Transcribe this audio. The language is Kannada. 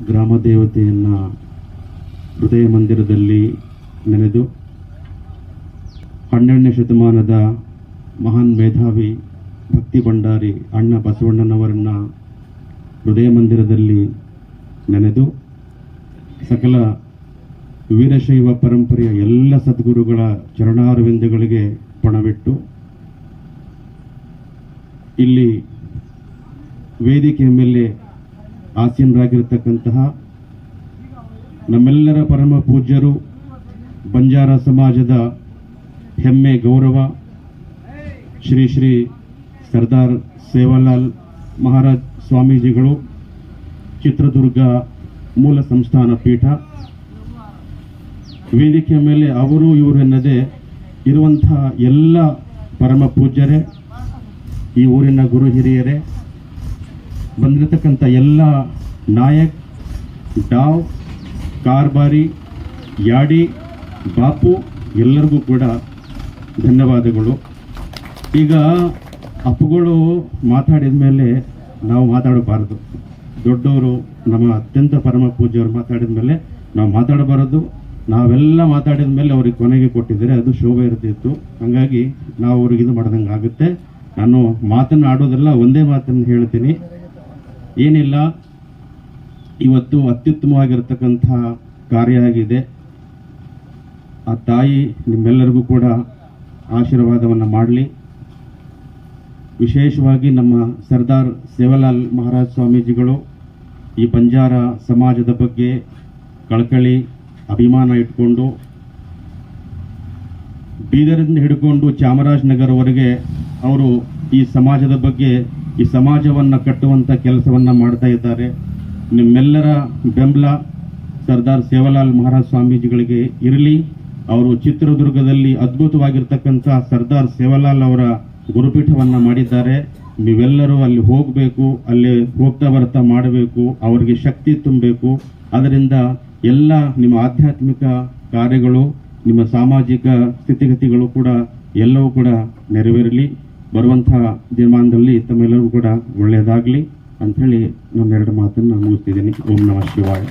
ಗ್ರಾಮ ದೇವತೆಯನ್ನು ಹೃದಯ ಮಂದಿರದಲ್ಲಿ ನೆನೆದು ಹನ್ನೆರಡನೇ ಶತಮಾನದ ಮಹಾನ್ ಮೇಧಾವಿ ಭಕ್ತಿ ಭಂಡಾರಿ ಅಣ್ಣ ಬಸವಣ್ಣನವರನ್ನ ಹೃದಯ ಮಂದಿರದಲ್ಲಿ ನೆನೆದು ಸಕಲ ವೀರಶೈವ ಪರಂಪರೆಯ ಎಲ್ಲ ಸದ್ಗುರುಗಳ ಚರಣಾರವಿಂದಗಳಿಗೆ ಪಣವಿಟ್ಟು ಇಲ್ಲಿ ವೇದಿಕೆಯ ಮೇಲೆ ಆಸೀನರಾಗಿರ್ತಕ್ಕಂತಹ ನಮ್ಮೆಲ್ಲರ ಪರಮ ಪೂಜ್ಯರು ಬಂಜಾರ ಸಮಾಜದ ಹೆಮ್ಮೆ, ಗೌರವ ಶ್ರೀ ಶ್ರೀ ಸರ್ದಾರ್ ಸೇವಾಲಾಲ್ ಮಹಾರಾಜ್ ಸ್ವಾಮೀಜಿಗಳು, ಚಿತ್ರದುರ್ಗ ಮೂಲ ಸಂಸ್ಥಾನ ಪೀಠ. ವೇದಿಕೆಯ ಮೇಲೆ ಅವರು ಇವರು ಎನ್ನದೇ ಇರುವಂತಹ ಎಲ್ಲ ಪರಮ ಪೂಜ್ಯರೇ, ಈ ಊರಿನ ಗುರು ಹಿರಿಯರೇ ಬಂದಿರತಕ್ಕಂಥ ಎಲ್ಲ ನಾಯಕ್, ಡಾವ್, ಕಾರ್ಬಾರಿ, ಯಾಡಿ, ಬಾಪು, ಎಲ್ಲರಿಗೂ ಕೂಡ ಧನ್ಯವಾದಗಳು. ಈಗ ಅಪ್ಪುಗಳು ಮಾತಾಡಿದ ಮೇಲೆ ನಾವು ಮಾತಾಡಬಾರದು. ದೊಡ್ಡವರು ನಮ್ಮ ಅತ್ಯಂತ ಪರಮ ಪೂಜ್ಯವರು ಮಾತಾಡಿದ ಮೇಲೆ ನಾವು ಮಾತಾಡಬಾರದು. ನಾವೆಲ್ಲ ಮಾತಾಡಿದ ಮೇಲೆ ಅವ್ರಿಗೆ ಕೊನೆಗೆ ಕೊಟ್ಟಿದ್ದಾರೆ, ಅದು ಶೋಭೆ ಇರ್ತಿತ್ತು ಹಾಗಾಗಿ ನಾವು ಅವ್ರಿಗೆ ಇದು ಮಾಡ್ದಂಗೆ ಆಗುತ್ತೆ ನಾನು ಮಾತನ್ನು ಆಡೋದೆಲ್ಲ ಒಂದೇ ಮಾತನ್ನು ಹೇಳ್ತೀನಿ. ಏನಿಲ್ಲ, ಇವತ್ತು ಅತ್ಯುತ್ತಮವಾಗಿರ್ತಕ್ಕಂಥ ಕಾರ್ಯ ಆಗಿದೆ. ಆ ತಾಯಿ ನಿಮ್ಮೆಲ್ಲರಿಗೂ ಕೂಡ ಆಶೀರ್ವಾದವನ್ನು ಮಾಡಲಿ. ವಿಶೇಷವಾಗಿ ನಮ್ಮ ಸರ್ದಾರ್ ಸೇವಲಾಲ್ ಮಹಾರಾಜ್ ಸ್ವಾಮೀಜಿಗಳು ಈ ಬಂಜಾರ ಸಮಾಜದ ಬಗ್ಗೆ ಕಳಕಳಿ, ಅಭಿಮಾನ ಇಟ್ಕೊಂಡು ಬೀದರಿಂದ ಹಿಡ್ಕೊಂಡು ಚಾಮರಾಜನಗರವರೆಗೆ ಅವರು ಈ ಸಮಾಜದ ಬಗ್ಗೆ ಈ ಸಮಾಜವನ್ನು ಕಟ್ಟುವಂಥ ಕೆಲಸವನ್ನು ಮಾಡ್ತಾ ಇದ್ದಾರೆ. ನಿಮ್ಮೆಲ್ಲರ ಬೆಂಬಲ ಸರ್ದಾರ್ ಸೇವಾಲಾಲ್ ಮಹಾರಾಜ್ ಸ್ವಾಮೀಜಿಗಳಿಗೆ ಇರಲಿ. ಅವರು ಚಿತ್ರದುರ್ಗದಲ್ಲಿ ಅದ್ಭುತವಾಗಿರ್ತಕ್ಕಂಥ ಸರ್ದಾರ್ ಸೇವಾಲಾಲ್ ಅವರ ಗುರುಪೀಠವನ್ನು ಮಾಡಿದ್ದಾರೆ. ನೀವೆಲ್ಲರೂ ಅಲ್ಲಿ ಹೋಗಬೇಕು, ಅಲ್ಲಿ ಹೋಗ್ತಾ ಬರ್ತಾ ಮಾಡಬೇಕು, ಅವರಿಗೆ ಶಕ್ತಿ ತುಂಬಬೇಕು. ಅದರಿಂದ ಎಲ್ಲ ನಿಮ್ಮ ಆಧ್ಯಾತ್ಮಿಕ ಕಾರ್ಯಗಳು, ನಿಮ್ಮ ಸಾಮಾಜಿಕ ಸ್ಥಿತಿಗತಿಗಳು ಕೂಡ ಎಲ್ಲವೂ ಕೂಡ ನೆರವೇರಲಿ. ಬರುವಂತಹ ದಿನಮಾನದಲ್ಲಿ ತಮ್ಮೆಲ್ಲರಿಗೂ ಕೂಡ ಒಳ್ಳೆಯದಾಗಲಿ ಅಂಥೇಳಿ ನನ್ನೆರಡು ಎರಡು ಮಾತನ್ನು ಮುಗಿಸ್ತಿದ್ದೀನಿ. ಓಂ ನಮಃ ಶಿವಾಯ.